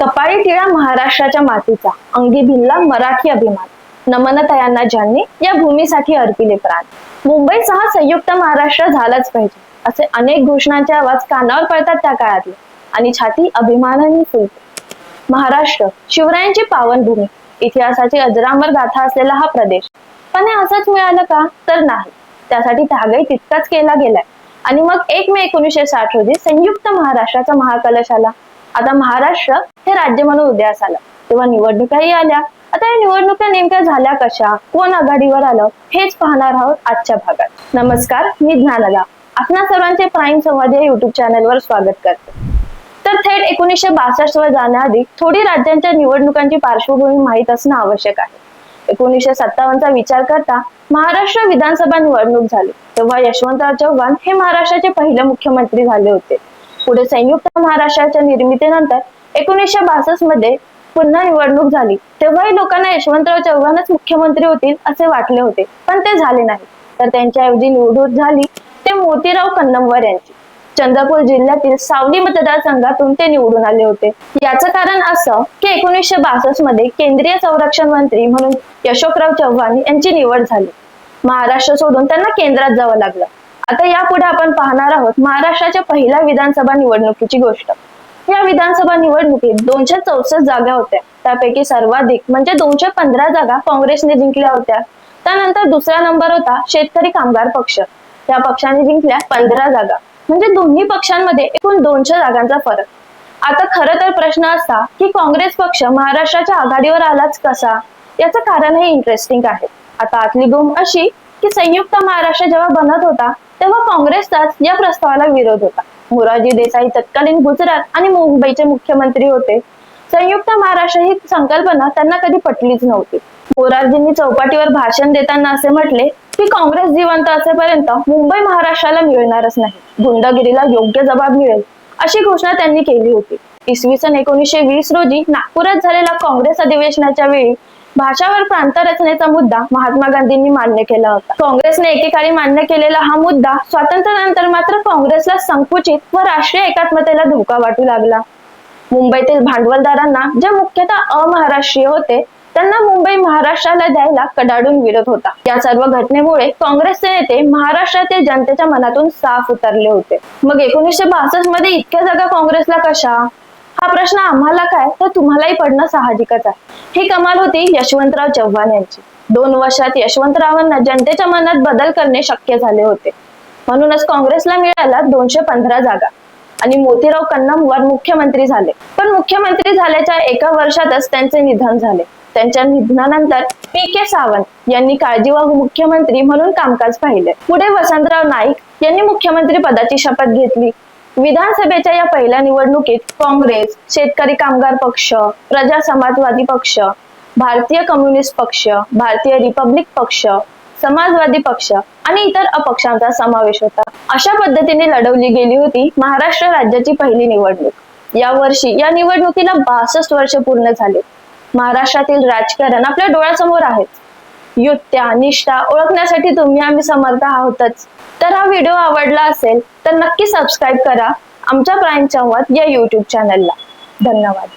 कपाळी टिळा महाराष्ट्राच्या मातीचा अंगी भिल्ला मराठी अभिमान. नमनतयांना ज्यांनी या भूमीसाठी अर्पिले प्राण. मुंबईसह संयुक्त महाराष्ट्र झालाच पाहिजे असे अनेक घोषणांचे आवाज कानावर पडतात त्या काळातले. आणि छाती अभिमानाने फुलते. महाराष्ट्र शिवरायांची पावनभूमी. इतिहासाची अजरामर गाथा असलेला हा प्रदेश. पण हे असंच मिळालं का? तर नाही. त्यासाठी त्यागही तितकाच केला गेलाय. आणि मग एक मे एकोणीसशे साठ रोजी संयुक्त महाराष्ट्राचा महाकलश आला आता महाराष्ट्र हे राज्य म्हणून उदयास आलं. तेव्हा निवडणुकाही आल्या. आता या निवडणुका नेमक्या झाल्या कशा? कोण आघाडीवर आलं? हेच पाहणार आहोत आजच्या भागात. नमस्कार मी ज्ञानला. आपणा सर्वांचे प्राईम संवाद या युट्यूब चॅनलवर स्वागत करते. तर थेट एकोणीसशे बासष्ट वर जाण्याआधी थोडी राज्यांच्या निवडणुकांची पार्श्वभूमी माहीत असणं आवश्यक आहे. एकोणीसशे सत्तावन्नचा विचार करता महाराष्ट्र विधानसभा निवडणूक झाली. तेव्हा यशवंतराव चव्हाण हे महाराष्ट्राचे पहिले मुख्यमंत्री झाले होते. पुढे संयुक्त महाराष्ट्राच्या निर्मितीनंतर एकोणीसशे बासष्टमध्ये पुन्हा निवडणूक झाली. तेव्हाही लोकांना यशवंतराव चव्हाणच मुख्यमंत्री होतील असे वाटले होते पण ते झाले नाही. तर त्यांच्याऐवजी निवडणूक झाली ते मोतीराव कन्नमवार यांची. चंद्रपूर जिल्ह्यातील सावली मतदारसंघातून ते निवडून आले होते. याचं कारण असं की एकोणीसशे बासष्टमध्ये केंद्रीय संरक्षण मंत्री म्हणून यशोकराव चव्हाण यांची निवड झाली. महाराष्ट्र सोडून त्यांना केंद्रात जावं लागलं. आता यापुढे आपण पाहणार आहोत महाराष्ट्राच्या पहिल्या विधानसभा निवडणुकीची गोष्ट. या विधानसभा निवडणुकीत दोनशे चौसष्ट जागा होत्या. त्यापैकी सर्वाधिक म्हणजे दोनशे पंधरा जागा काँग्रेसने जिंकल्या होत्या. त्यानंतर दुसरा नंबर होता शेतकरी कामगार पक्ष. या पक्षाने जिंकल्या पंधरा जागा. म्हणजे दोन्ही पक्षांमध्ये एकूण दोनशे जागांचा फरक. आता खरं तर प्रश्न असा की काँग्रेस पक्ष महाराष्ट्राच्या आघाडीवर आलाच कसा? याचं कारण हे इंटरेस्टिंग आहे. आता आतली गोम अशी की संयुक्त महाराष्ट्र जेव्हा बनत होता तेव्हा काँग्रेसचाच या प्रस्तावाला विरोध होता. मोरारजी देसाई तत्कालीन गुजरात आणि मुंबईचे मुख्यमंत्री होते. संयुक्त महाराष्ट्र ही संकल्पना त्यांना कधी पटलीच नव्हती. मोरारजींनी चौपाटीवर भाषण देताना असे म्हटले की काँग्रेस जिवंत असेपर्यंत मुंबई महाराष्ट्राला मिळणारच नाही. गुंडगिरीला योग्य जबाब मिळेल अशी घोषणा त्यांनी केली होती. इसवी सन एकोणीसशे वीस रोजी नागपुरात झालेल्या काँग्रेस अधिवेशनाच्या वेळी भाषावर प्रांत रचनेचा मुद्दा महात्मा गांधींनी मान्य केला होता. काँग्रेसने एकेकाळी मान्य केलेला हा मुद्दा स्वातंत्र्यानंतर मात्र काँग्रेसला संकुचित व राष्ट्रीय एकात्मतेला धोका वाटू लागला. मुंबईतील भांडवलदारांना जे मुख्यतः अमहाराष्ट्रीय होते त्यांना मुंबई महाराष्ट्राला द्यायला कडाडून विरोध होता. या सर्व घटनेमुळे काँग्रेसचे नेते महाराष्ट्रातील जनतेच्या मनातून साफ उतरले होते. मग एकोणीसशे बासष्टमध्ये इतक्या जागा काँग्रेसला कशा? हा प्रश्न आम्हाला काय? तर तुम्हालाही पडणं साहजिकच आहे. ही कमाल होती यशवंतराव चव्हाण यांची. दोन वर्षात यशवंतरावांना जनतेच्या मनात बदल करणे शक्य झाले होते. म्हणूनच काँग्रेसला मिळाला दोनशे पंधरा जागा. आणि मोतीराव कन्नमवार मुख्यमंत्री झाले. पण मुख्यमंत्री झाल्याच्या एका वर्षातच त्यांचे निधन झाले. त्यांच्या निधनानंतर पी के सावंत यांनी काळजीवाहू मुख्यमंत्री म्हणून कामकाज पाहिले. पुढे वसंतराव नाईक यांनी मुख्यमंत्री पदाची शपथ घेतली. विधानसभेच्या या पहिल्या निवडणुकीत काँग्रेस शेतकरी कामगार पक्ष प्रजा समाजवादी पक्ष भारतीय कम्युनिस्ट पक्ष भारतीय रिपब्लिक पक्ष समाजवादी पक्ष आणि इतर अपक्षांचा समावेश होता. अशा पद्धतीने लढवली गेली होती महाराष्ट्र राज्याची पहिली निवडणूक. या वर्षी या निवडणुकीला बासष्ट वर्ष पूर्ण झाले. महाराष्ट्रातील राजकारण आपल्या डोळ्यासमोर आहेत युत्या निष्ठा ओळखण्यासाठी तुम्ही आम्ही समर्थ आहोतच. तर हा व्हिडिओ आवडला असेल तर नक्की सबस्क्राईब करा आमच्या प्राईम संवाद या यूट्यूब चॅनलला धन्यवाद.